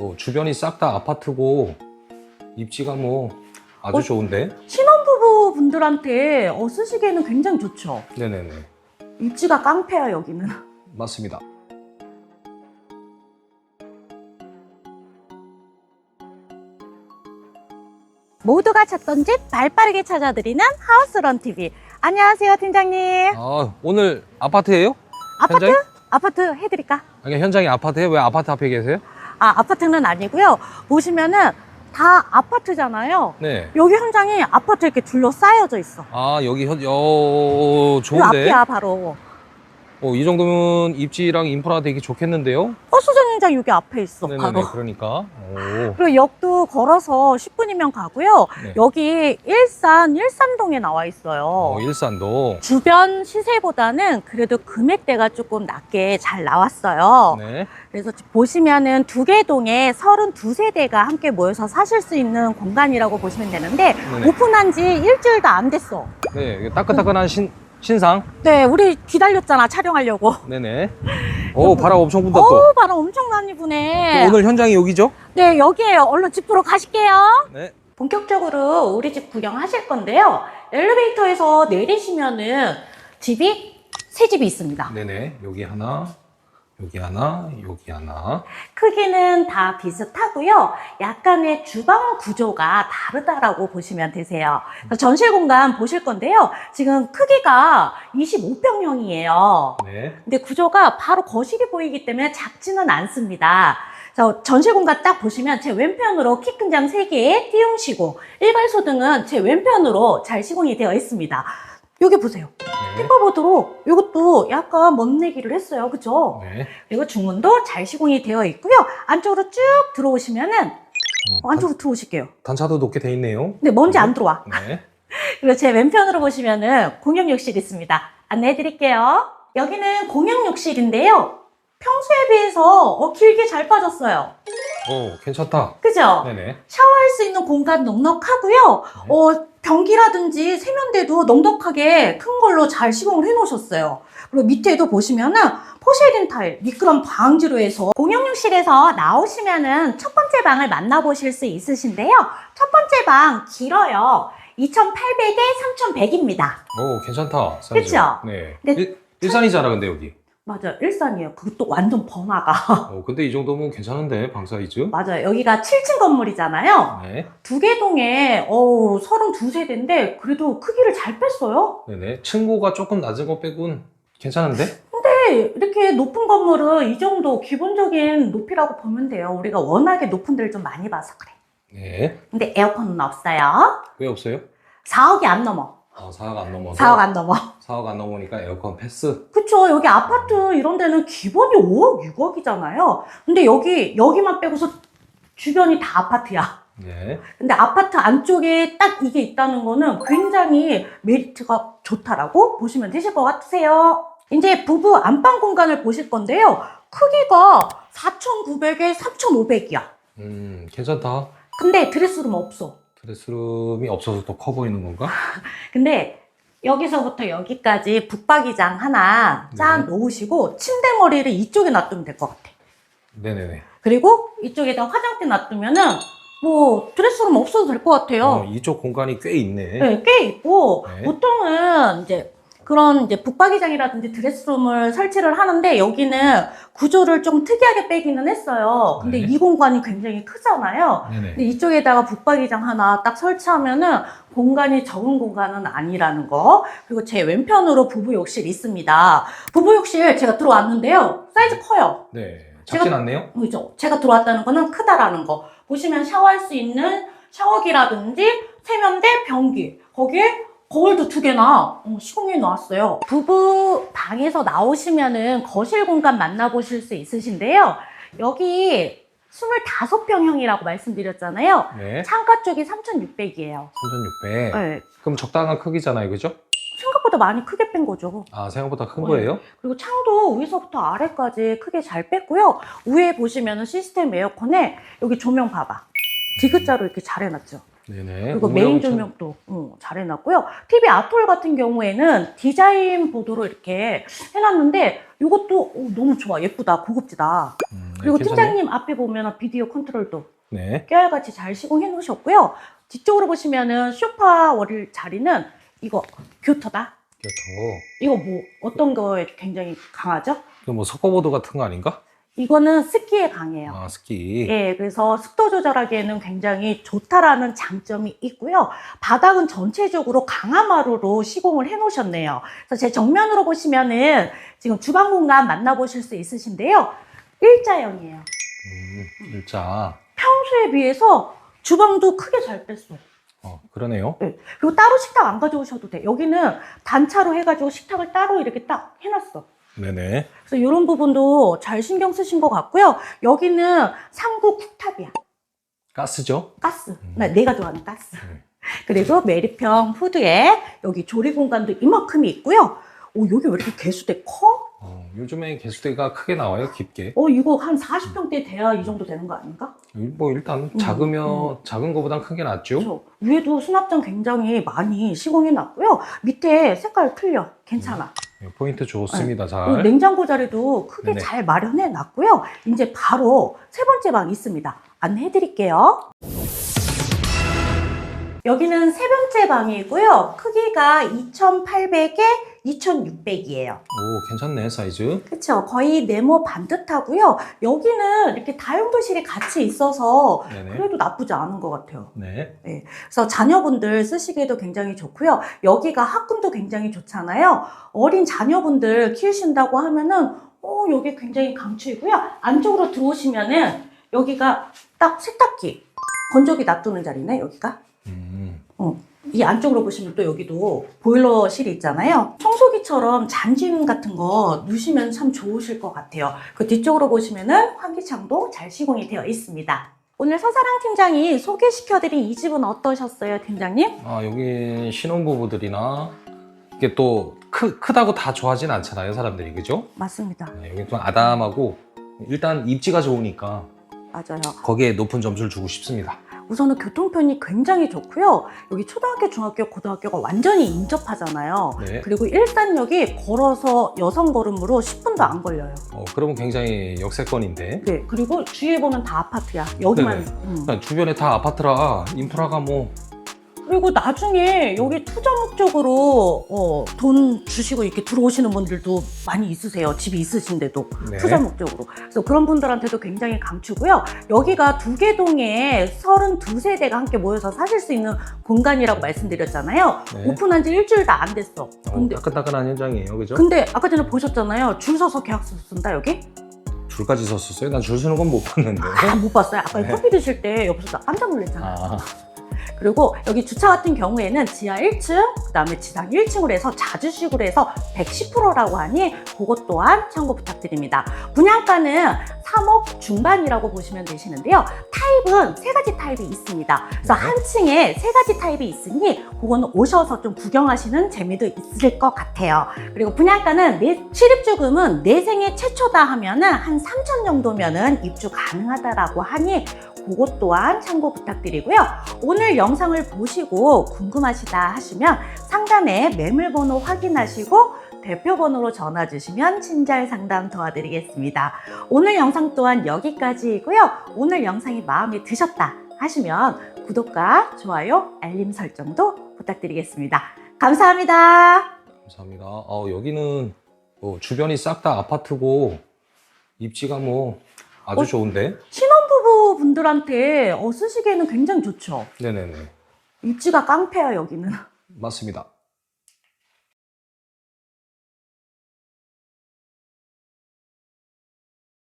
뭐 주변이 싹 다 아파트고 입지가 뭐 아주 어? 좋은데? 신혼부부 분들한테 어, 쓰시기에는 굉장히 좋죠. 네네네. 입지가 깡패야 여기는. 맞습니다. 모두가 찾던 집 발빠르게 찾아드리는 하우스런 TV. 안녕하세요 팀장님. 아, 오늘 아파트예요? 아파트? 현장이? 아파트 해드릴까? 아니, 현장이 아파트예요? 왜 아파트 앞에 계세요? 아 아파트는 아니고요. 보시면은 다 아파트잖아요. 네. 여기 현장이 아파트 이렇게 둘러싸여져 있어. 아, 여기 현, 여, 이 좋은데? 앞이야 바로. 어, 이 정도면 입지랑 인프라 되게 좋겠는데요? 버스 정류장 여기 앞에 있어 네네네. 바로. 그러니까. 오. 그리고 역도 걸어서 10분이면 가고요. 네. 여기 일산 일산동에 나와 있어요. 어, 일산도. 주변 시세보다는 그래도 금액대가 조금 낮게 잘 나왔어요. 네. 그래서 보시면은 두 개 동에 32세대가 함께 모여서 사실 수 있는 공간이라고 보시면 되는데 네네. 오픈한 지 일주일도 안 됐어. 네. 따끈따끈한 신, 신상. 네, 우리 기다렸잖아, 촬영하려고. 네네. 오, 바람 엄청 분다 또. 어우, 바람 엄청 많이 부네. 또 오늘 현장이 여기죠? 네, 여기에요. 얼른 집 보러 가실게요. 네. 본격적으로 우리 집 구경하실 건데요. 엘리베이터에서 내리시면은 집이 새 집이 있습니다. 네네. 여기 하나, 여기 하나, 여기 하나. 크기는 다 비슷하고요. 약간의 주방 구조가 다르다라고 보시면 되세요. 전실 공간 보실 건데요. 지금 크기가 25평형이에요. 네. 근데 구조가 바로 거실이 보이기 때문에 작지는 않습니다. 자, 전실 공간 딱 보시면 제 왼편으로 키큰 장 3개에 띄움 시공, 일괄 소 등은 제 왼편으로 잘 시공이 되어 있습니다. 여기 보세요. 네. tip버보드로 이것도 약간 멋내기를 했어요. 그죠? 네. 그리고 중문도 잘 시공이 되어 있고요. 안쪽으로 쭉 들어오시면은 어, 어, 안쪽으로 들어오실게요. 단, 차도 높게 돼 있네요. 근데 먼지 안 들어와. 네. 그리고 제 왼편으로 보시면은 공용 욕실 있습니다. 안내해 드릴게요. 여기는 공용 욕실인데요. 평소에 비해서 어, 길게 잘 빠졌어요. 오, 괜찮다. 그죠? 네네. 샤워할 수 있는 공간 넉넉하고요. 어, 변기라든지 세면대도 넉넉하게 큰 걸로 잘 시공을 해 놓으셨어요. 그리고 밑에도 보시면은 포쉐린 타일, 미끄럼 방지로 해서 공용욕실에서 나오시면은 첫 번째 방을 만나보실 수 있으신데요. 첫 번째 방 길어요. 2,800에 3,100입니다. 오, 괜찮다. 사이즈. 그쵸? 네. 근데 일, 일산이잖아, 근데 여기. 맞아요. 일산이에요. 그것도 완전 번화가. 어, 근데 이 정도면 괜찮은데, 방 사이즈? 맞아요. 여기가 7층 건물이잖아요. 네. 두 개 동에 어우 32세대인데 그래도 크기를 잘 뺐어요. 네네. 층고가 조금 낮은 거 빼곤 괜찮은데? 근데 이렇게 높은 건물은 이 정도 기본적인 높이라고 보면 돼요. 우리가 워낙에 높은 데를 좀 많이 봐서 그래. 네. 근데 에어컨은 없어요. 왜 없어요? 4억이 안 넘어. 아, 4억 안 넘어서. 4억 안 넘어. 4억 안 넘으니까 에어컨 패스. 그쵸. 여기 아파트 이런 데는 기본이 5억, 6억이잖아요. 근데 여기, 여기만 빼고서 주변이 다 아파트야. 네. 근데 아파트 안쪽에 딱 이게 있다는 거는 굉장히 메리트가 좋다라고 보시면 되실 것 같으세요. 이제 부부 안방 공간을 보실 건데요. 크기가 4,900에 3,500이야. 음, 괜찮다. 근데 드레스룸 없어. 드레스룸이 없어서 더 커 보이는 건가? 근데 여기서부터 여기까지 북박이장 하나 짠 네. 놓으시고 침대 머리를 이쪽에 놔두면 될 것 같아. 네네네. 그리고 이쪽에다 화장대 놔두면은 뭐 드레스룸 없어도 될 것 같아요. 어, 이쪽 공간이 꽤 있네. 네, 꽤 있고 네. 보통은 이제 그런 이제 북박이장이라든지 드레스룸을 설치를 하는데 여기는 구조를 좀 특이하게 빼기는 했어요. 근데 네. 이 공간이 굉장히 크잖아요. 네네. 근데 이쪽에다가 북박이장 하나 딱 설치하면은 공간이 적은 공간은 아니라는 거. 그리고 제 왼편으로 부부 욕실 있습니다. 부부 욕실 제가 들어왔는데요. 사이즈 커요. 네. 작진 제가- 않네요? 그죠? 제가 들어왔다는 거는 크다라는 거. 보시면 샤워할 수 있는 샤워기라든지 세면대, 변기. 거기에 거울도 두 개나 어, 시공해 놨어요. 부부 방에서 나오시면은 거실 공간 만나보실 수 있으신데요. 여기 25평형이라고 말씀드렸잖아요. 네. 창가 쪽이 3,600이에요. 3600. 네. 그럼 적당한 크기잖아요, 그죠? 생각보다 많이 크게 뺀 거죠. 아, 생각보다 큰 네. 거예요? 그리고 창도 위에서부터 아래까지 크게 잘 뺐고요. 위에 보시면은 시스템 에어컨에 여기 조명 봐봐. 디귿자로 이렇게 잘 해놨죠. 네네. 그리고 메인 조명도 어, 잘 해놨고요. TV 아톨 같은 경우에는 디자인 보도로 이렇게 해놨는데 이것도 어, 너무 좋아. 예쁘다. 고급지다. 음, 그리고 괜찮네. 팀장님 앞에 보면 비디오 컨트롤도 네. 깨알같이 잘 시공해 놓으셨고요. 뒤쪽으로 보시면은 소파 월 자리는 이거 교토다. 더. 이거 뭐 어떤 거에 굉장히 강하죠? 이거 뭐 석고보드 같은 거 아닌가? 이거는 습기에 강해요. 아, 스키. 예, 그래서 습도 조절하기에는 굉장히 좋다라는 장점이 있고요. 바닥은 전체적으로 강화마루로 시공을 해 놓으셨네요. 그래서 제 정면으로 보시면은 지금 주방 공간 만나보실 수 있으신데요. 일자형이에요. 음, 일자. 평소에 비해서 주방도 크게 잘 뺐어. 어, 그러네요. 네. 그리고 따로 식탁 안 가져오셔도 돼. 여기는 단차로 해가지고 식탁을 따로 이렇게 딱 해놨어. 네네. 그래서 이런 부분도 잘 신경 쓰신 것 같고요. 여기는 상부 쿡탑이야. 가스죠? 가스. 음. 나 내가 좋아하는 가스. 음. 그리고 메리평 후드에 여기 조리 공간도 이만큼이 있고요. 오, 여기 왜 이렇게 개수대 커? 어, 요즘에 개수대가 크게 나와요, 깊게. 어, 이거 한 40평대 돼야 이 정도 되는 거 아닌가? 뭐 일단 음, 작으면 작은 거보단 큰게 낫죠. 그렇죠. 위에도 수납장 굉장히 많이 시공해 놨고요. 밑에 색깔 틀려. 괜찮아. 네, 포인트 좋습니다. 그리고 잘. 냉장고 자리도 크게 네네. 잘 마련해 놨고요. 이제 바로 세 번째 방 있습니다. 안내해 드릴게요. 여기는 세 번째 방이고요. 크기가 2,800에 2,600이에요. 오, 괜찮네, 사이즈. 그렇죠. 거의 네모 반듯하고요. 여기는 이렇게 다용도실이 같이 있어서 네네. 그래도 나쁘지 않은 것 같아요. 네. 그래서 자녀분들 쓰시기에도 굉장히 좋고요. 여기가 학군도 굉장히 좋잖아요. 어린 자녀분들 키우신다고 하면은 어, 여기 굉장히 강추이고요. 안쪽으로 들어오시면은 여기가 딱 세탁기, 건조기 놔두는 자리네, 여기가. 음, 이 안쪽으로 보시면 또 여기도 보일러실이 있잖아요. 청소기처럼 잔짐 같은 거 넣으시면 참 좋으실 것 같아요. 그 뒤쪽으로 보시면은 환기창도 잘 시공이 되어 있습니다. 오늘 서사랑 팀장이 소개시켜드린 이 집은 어떠셨어요, 팀장님? 아, 여기 신혼부부들이나 이게 또 크, 크다고 다 좋아하진 않잖아요, 사람들이. 그죠? 맞습니다. 네, 여기 좀 아담하고 일단 입지가 좋으니까 맞아요. 거기에 높은 점수를 주고 싶습니다. 우선은 교통편이 굉장히 좋고요. 여기 초등학교, 중학교, 고등학교가 완전히 인접하잖아요. 네. 그리고 일산역이 걸어서 여성 걸음으로 10분도 안 걸려요. 어, 그러면 굉장히 역세권인데. 네. 그리고 주위에 보면 다 아파트야. 여기만. 음. 그러니까 주변에 다 아파트라 인프라가 뭐 그리고 나중에 여기 투자 목적으로 어, 돈 주시고 이렇게 들어오시는 분들도 많이 있으세요. 집이 있으신데도 네. 투자 목적으로. 그래서 그런 분들한테도 굉장히 강추고요. 여기가 두 개 동에 32세대가 함께 모여서 사실 수 있는 공간이라고 말씀드렸잖아요. 네. 오픈한 지 일주일도 안 됐어. 어, 근데, 따끈따끈한 현장이에요, 그죠? 근데 아까 전에 보셨잖아요. 줄 서서 계약서 쓴다, 여기? 줄까지 섰었어요? 난 줄 서는 건 못 봤는데. 아, 못 봤어요. 아까 네. 커피 드실 때 옆에서 깜짝 놀랐잖아. 아, 그리고 여기 주차 같은 경우에는 지하 1층, 그 다음에 지상 1층으로 해서 자주식으로 해서 110%라고 하니 그것 또한 참고 부탁드립니다. 분양가는 3억 중반이라고 보시면 되시는데요. 타입은 세 가지 타입이 있습니다. 그래서 네. 한 층에 세 가지 타입이 있으니 그거는 오셔서 좀 구경하시는 재미도 있을 것 같아요. 그리고 분양가는 내, 실입주금은 내 생애 최초다 하면은 한 3천 정도면은 입주 가능하다라고 하니 그것 또한 참고 부탁드리고요. 오늘 영상을 보시고 궁금하시다 하시면 상단에 매물번호 확인하시고 대표번호로 전화 주시면 친절 상담 도와드리겠습니다. 오늘 영상 또한 여기까지이고요. 오늘 영상이 마음에 드셨다 하시면 구독과 좋아요, 알림 설정도 부탁드리겠습니다. 감사합니다. 감사합니다. 어, 여기는 뭐 주변이 싹 다 아파트고 입지가 뭐 아주 어? 좋은데? 신혼부부 분들한테 어, 쓰시기에는 굉장히 좋죠. 네네네. 입지가 깡패야 여기는. 맞습니다.